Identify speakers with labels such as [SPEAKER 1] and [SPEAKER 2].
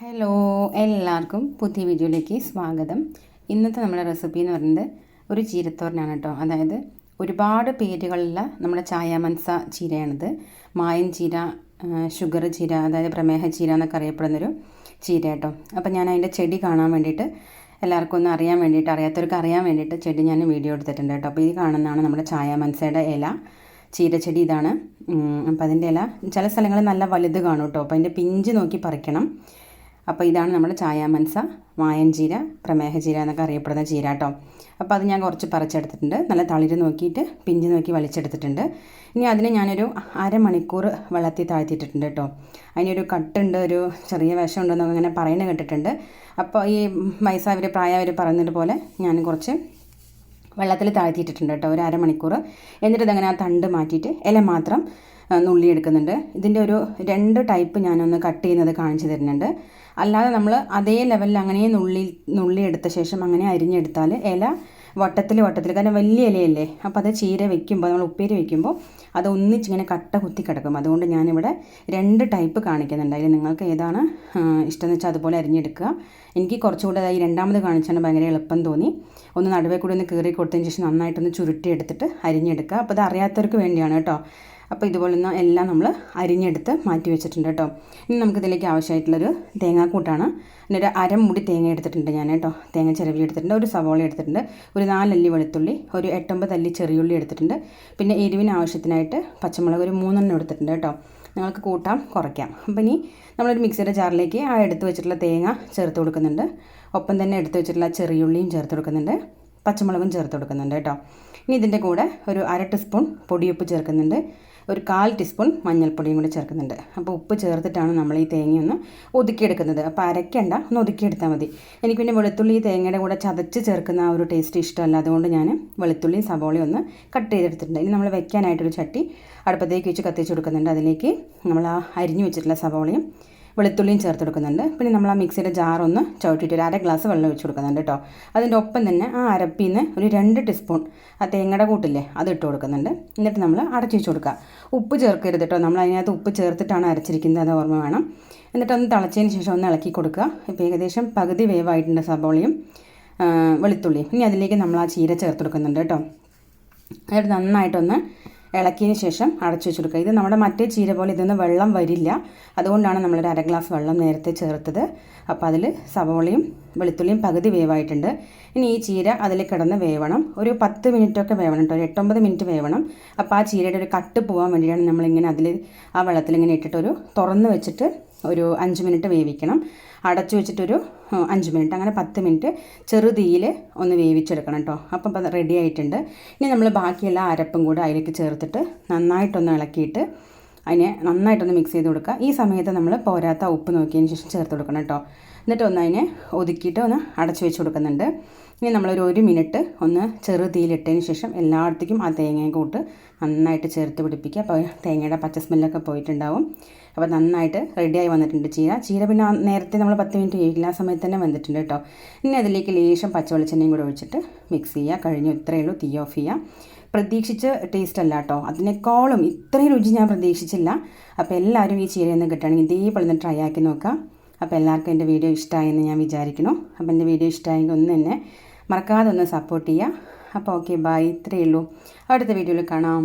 [SPEAKER 1] Hello എല്ലാവർക്കും പുതിയ വീഡിയോയിലേക്ക് സ്വാഗതം. ഇന്നത്തെ നമ്മുടെ റെസിപ്പി എന്ന് പറയുന്നത് ഒരു ചീരത്തോരനാണ് കേട്ടോ. അതായത് ഒരുപാട് പേരുകളുള്ള നമ്മുടെ ചായ മനസ ചീരയാണിത്. മായൻ ചീര ഷുഗർ ചീര അതായത് പ്രമേഹ ചീര എന്നൊക്കെ അറിയപ്പെടുന്നൊരു ചീര കേട്ടോ അപ്പോൾ ഞാൻ അതിന്റെ ചെടി കാണാൻ വേണ്ടിയിട്ട് എല്ലാവർക്കും ഒന്ന് അറിയാൻ വേണ്ടിയിട്ട് അറിയാത്തവർക്ക് അറിയാൻ വേണ്ടിയിട്ട് ചെടി ഞാൻ വീഡിയോ എടുത്തിട്ടുണ്ട് കേട്ടോ. അപ്പോൾ ഇത് കാണുന്നതാണ് നമ്മുടെ ചായ മനസയുടെ ഇല. ചീരച്ചെടി ഇതാണ്. അപ്പോൾ അതിന്റെ ഇല ചില സ്ഥലങ്ങളിൽ നല്ല വലുത് കാണും കേട്ടോ. അപ്പോൾ അതിന്റെ പിഞ്ച് നോക്കി പറിക്കണം. അപ്പോൾ ഇതാണ് നമ്മുടെ ചായാമൻസ മായൻജീര പ്രമേഹജീര എന്നൊക്കെ അറിയപ്പെടുന്ന ജീര കേട്ടോ അപ്പോൾ അത് ഞാൻ കുറച്ച് പറിച്ചെടുത്തിട്ടുണ്ട്. നല്ല തളിര് നോക്കിയിട്ട് പിഞ്ച് നോക്കി വലിച്ചെടുത്തിട്ടുണ്ട്. ഇനി അതിന് ഞാനൊരു അരമണിക്കൂർ വെള്ളത്തിൽ താഴ്ത്തിയിട്ടിട്ടുണ്ട് കേട്ടോ അതിനൊരു കട്ടുണ്ട് ഒരു ചെറിയ വിഷമുണ്ടെന്നൊക്കെ ഇങ്ങനെ പറയുന്നത് കേട്ടിട്ടുണ്ട്. അപ്പോൾ ഈ വയസ്സായവർ പ്രായവർ പറയുന്നത് പോലെ ഞാൻ കുറച്ച് വെള്ളത്തിൽ താഴ്ത്തിയിട്ടിട്ടുണ്ട് കേട്ടോ ഒരു അരമണിക്കൂർ. എന്നിട്ട് അങ്ങനെ ആ തണ്ട് മാറ്റിയിട്ട് ഇല മാത്രം നുള്ളി എടുക്കുന്നുണ്ട് ഇതിന്റെ ഒരു രണ്ട് ടൈപ്പ് ഞാനൊന്ന് കട്ട് ചെയ്യുന്നത് കാണിച്ചു തരുന്നുണ്ട്. അല്ലാതെ നമ്മൾ അതേ ലെവലിൽ അങ്ങനെ നുള്ളി നുള്ളി എടുത്ത ശേഷം അങ്ങനെ അരിഞ്ഞെടുത്താൽ ഇല വട്ടത്തിൽ വട്ടത്തിൽ കാരണം വലിയ ഇലയല്ലേ? അപ്പോൾ അത് ചീര വെക്കുമ്പോൾ നമ്മൾ ഉപ്പേരി വെക്കുമ്പോൾ അത് ഒന്നിച്ചിങ്ങനെ കട്ട കുത്തി കിടക്കും. അതുകൊണ്ട് ഞാനിവിടെ രണ്ട് ടൈപ്പ് കാണിക്കുന്നുണ്ട്. അതിൽ നിങ്ങൾക്ക് ഏതാണ് ഇഷ്ടമെന്ന് വെച്ചാൽ അതുപോലെ അരിഞ്ഞെടുക്കുക. എനിക്ക് കുറച്ചുകൂടെ ഈ രണ്ടാമത് കാണിച്ചാണ് ഭയങ്കര എളുപ്പം തോന്നി. ഒന്ന് നടുവേ കൂടി ഒന്ന് കീറി കൊടുത്തതിന് ശേഷം നന്നായിട്ടൊന്ന് ചുരുട്ടിയെടുത്തിട്ട് അരിഞ്ഞെടുക്കുക. അപ്പോൾ അത് അറിയാത്തവർക്ക് വേണ്ടിയാണ് കേട്ടോ. അപ്പോൾ ഇതുപോലെ എല്ലാം നമ്മൾ അരിഞ്ഞെടുത്ത് മാറ്റി വെച്ചിട്ടുണ്ട് കേട്ടോ. ഇനി നമുക്കിതിലേക്ക് ആവശ്യമായിട്ടുള്ളൊരു തേങ്ങാക്കൂട്ടാണ്. ഒരു അരമുടി തേങ്ങ എടുത്തിട്ടുണ്ട് ഞാൻ കേട്ടോ. തേങ്ങ ചിരവി എടുത്തിട്ടുണ്ട് ഒരു സവോള എടുത്തിട്ടുണ്ട് ഒരു നാലല്ലി വെളുത്തുള്ളി ഒരു എട്ടൊമ്പത് അല്ലി ചെറിയുള്ളി എടുത്തിട്ടുണ്ട്. പിന്നെ എരിവിന് ആവശ്യത്തിനായിട്ട് പച്ചമുളക് ഒരു മൂന്നെണ്ണം എടുത്തിട്ടുണ്ട് കേട്ടോ. നിങ്ങൾക്ക് കൂട്ടാം കുറയ്ക്കാം. അപ്പം ഇനി നമ്മളൊരു മിക്സിയുടെ ജാറിലേക്ക് ആ എടുത്ത് വെച്ചിട്ടുള്ള തേങ്ങ ചേർത്ത് കൊടുക്കുന്നുണ്ട്. ഒപ്പം തന്നെ എടുത്ത് വെച്ചിട്ടുള്ള ചെറിയുള്ളിയും ചേർത്ത് കൊടുക്കുന്നുണ്ട്. പച്ചമുളകും ചേർത്ത് കൊടുക്കുന്നുണ്ട് കേട്ടോ. ഇനി ഇതിന്റെ കൂടെ ഒരു അര ടീസ്പൂൺ പൊടിയുപ്പ് ചേർക്കുന്നുണ്ട്. ഒരു കാൽ ടീസ്പൂൺ മഞ്ഞൾപ്പൊടിയും കൂടി ചേർക്കുന്നുണ്ട്. അപ്പോൾ ഉപ്പ് ചേർത്തിട്ടാണ് നമ്മൾ ഈ തേങ്ങയൊന്ന് ഒതുക്കിയെടുക്കുന്നത്. അപ്പോൾ അരയ്ക്കണ്ട ഒന്ന് ഒതുക്കിയെടുത്താൽ മതി. എനിക്ക് പിന്നെ വെളുത്തുള്ളി ഈ തേങ്ങയുടെ കൂടെ ചതച്ച് ചേർക്കുന്ന ആ ഒരു ടേസ്റ്റ് ഇഷ്ടമല്ല. അതുകൊണ്ട് ഞാൻ വെളുത്തുള്ളിയും സവോളയും ഒന്ന് കട്ട് ചെയ്തെടുത്തിട്ടുണ്ട്. ഇനി നമ്മൾ വെക്കാനായിട്ടൊരു ചട്ടി അടുപ്പത്തേക്ക് വെച്ച് കത്തിച്ച് കൊടുക്കുന്നുണ്ട്. അതിലേക്ക് നമ്മൾ ആ അരിഞ്ഞു വെച്ചിട്ടുള്ള സവോളയും വെളുത്തുള്ളിയും ചേർത്ത് കൊടുക്കുന്നുണ്ട്. പിന്നെ നമ്മൾ ആ മിക്സിയുടെ ജാറൊന്ന് ചവിട്ടിയിട്ട് ഒരു അര ഗ്ലാസ് വെള്ളം ഒഴിച്ച് കൊടുക്കുന്നുണ്ട് കേട്ടോ. അതിന്റെ ഒപ്പം തന്നെ ആ അരപ്പിൽ നിന്ന് ഒരു രണ്ട് ടീസ്പൂൺ ആ തേങ്ങയുടെ കൂട്ടില്ലേ അത് ഇട്ട് കൊടുക്കുന്നുണ്ട്. എന്നിട്ട് നമ്മൾ അടച്ചു വെച്ച് കൊടുക്കുക. ഉപ്പ് ചേർക്കരുത് കേട്ടോ. നമ്മൾ അതിനകത്ത് ഉപ്പ് ചേർത്തിട്ടാണ് അരച്ചിരിക്കുന്നത് അത് ഓർമ്മ വേണം. എന്നിട്ട് ഒന്ന് തിളച്ചതിന് ശേഷം ഒന്ന് ഇളക്കി കൊടുക്കുക. ഇപ്പോൾ ഏകദേശം പകുതി വേവായിട്ടുണ്ട് സബോളയും വെളുത്തുള്ളിയും. ഇനി അതിലേക്ക് നമ്മൾ ആ ചീര ചേർത്ത് കൊടുക്കുന്നുണ്ട് കേട്ടോ. എന്നിട്ട് നന്നായിട്ടൊന്ന് ഇളക്കിയതിന് ശേഷം അടച്ചു വെച്ച് കൊടുക്കുക ഇത് നമ്മുടെ മറ്റേ ചീര പോലെ ഇതൊന്നും വെള്ളം വരില്ല. അതുകൊണ്ടാണ് നമ്മളൊരു അര ഗ്ലാസ് വെള്ളം നേരത്തെ ചേർത്തത്. അപ്പോൾ അതിൽ സവോളയും വെളുത്തുള്ളിയും പകുതി വേവായിട്ടുണ്ട്. ഇനി ഈ ചീര അതിൽ കിടന്ന് വേവണം. ഒരു പത്ത് മിനിറ്റൊക്കെ വേവണം കേട്ടോ. ഒരു എട്ടൊമ്പത് മിനിറ്റ് വേവണം. അപ്പോൾ ആ ചീരയുടെ ഒരു കട്ട് പോകാൻ വേണ്ടിയിട്ടാണ് നമ്മളിങ്ങനെ അതിൽ ആ വെള്ളത്തിൽ ഇങ്ങനെ ഇട്ടിട്ടൊരു തുറന്ന് വെച്ചിട്ട് ഒരു അഞ്ച് മിനിറ്റ് വേവിക്കണം. അടച്ചു വെച്ചിട്ടൊരു അഞ്ച് മിനിറ്റ്. അങ്ങനെ പത്ത് മിനിറ്റ് ചെറുതീയിൽ ഒന്ന് വേവിച്ചെടുക്കണം കേട്ടോ. അപ്പം റെഡി ആയിട്ടുണ്ട്. ഇനി നമ്മൾ ബാക്കിയെല്ലാ അരപ്പും കൂടെ അതിലേക്ക് ചേർത്തിട്ട് നന്നായിട്ടൊന്ന് ഇളക്കിയിട്ട് അതിനെ നന്നായിട്ടൊന്ന് മിക്സ് ചെയ്ത് കൊടുക്കുക. ഈ സമയത്ത് നമ്മൾ പോരാത്ത ഉപ്പ് നോക്കിയതിന് ശേഷം ചേർത്ത് കൊടുക്കണം കേട്ടോ. എന്നിട്ട് ഒന്ന് അതിനെ ഒതുക്കിയിട്ട് ഒന്ന് അടച്ചു വെച്ച് കൊടുക്കുന്നുണ്ട്. ഇനി നമ്മളൊരു ഒരു മിനിറ്റ് ഒന്ന് ചെറു തീയിലിട്ടതിന് ശേഷം എല്ലായിടത്തേക്കും ആ തേങ്ങയും കൂട്ട് നന്നായിട്ട് ചേർത്ത് പിടിപ്പിക്കുക. അപ്പോൾ തേങ്ങയുടെ പച്ച സ്മെല്ലൊക്കെ പോയിട്ടുണ്ടാവും. അപ്പോൾ നന്നായിട്ട് റെഡിയായി വന്നിട്ടുണ്ട് ചീര. ചീര പിന്നെ നേരത്തെ നമ്മൾ പത്ത് മിനിറ്റ് കഴിക്കില്ല ആ സമയത്ത് തന്നെ വന്നിട്ടുണ്ട് കേട്ടോ. ഇനി അതിലേക്ക് ലേശം പച്ചവെളിച്ചെണ്ണയും കൂടെ ഒഴിച്ചിട്ട് മിക്സ് ചെയ്യുക. കഴിഞ്ഞു. ഇത്രയേ ഉള്ളൂ. തീ ഓഫ് ചെയ്യുക. പ്രതീക്ഷിച്ച ടേസ്റ്റ് അല്ല കേട്ടോ അതിനേക്കാളും ഇത്രയും രുചി ഞാൻ പ്രതീക്ഷിച്ചില്ല. അപ്പോൾ എല്ലാവരും ഈ ചീരയൊന്ന് കിട്ടുകയാണെങ്കിൽ ഇതേപോലെ ഒന്ന് ട്രൈ ആക്കി നോക്കാം. അപ്പോൾ എല്ലാവർക്കും എന്റെ വീഡിയോ ഇഷ്ടമായെന്ന് ഞാൻ വിചാരിക്കുന്നു. അപ്പോൾ എന്റെ വീഡിയോ ഇഷ്ടമായെങ്കിൽ ഒന്ന് തന്നെ മറക്കാതെ ഒന്ന് സപ്പോർട്ട് ചെയ്യുക. അപ്പോൾ ഓക്കെ ബൈ ഇത്രയേ ഉള്ളൂ. അടുത്ത വീഡിയോയിൽ കാണാം.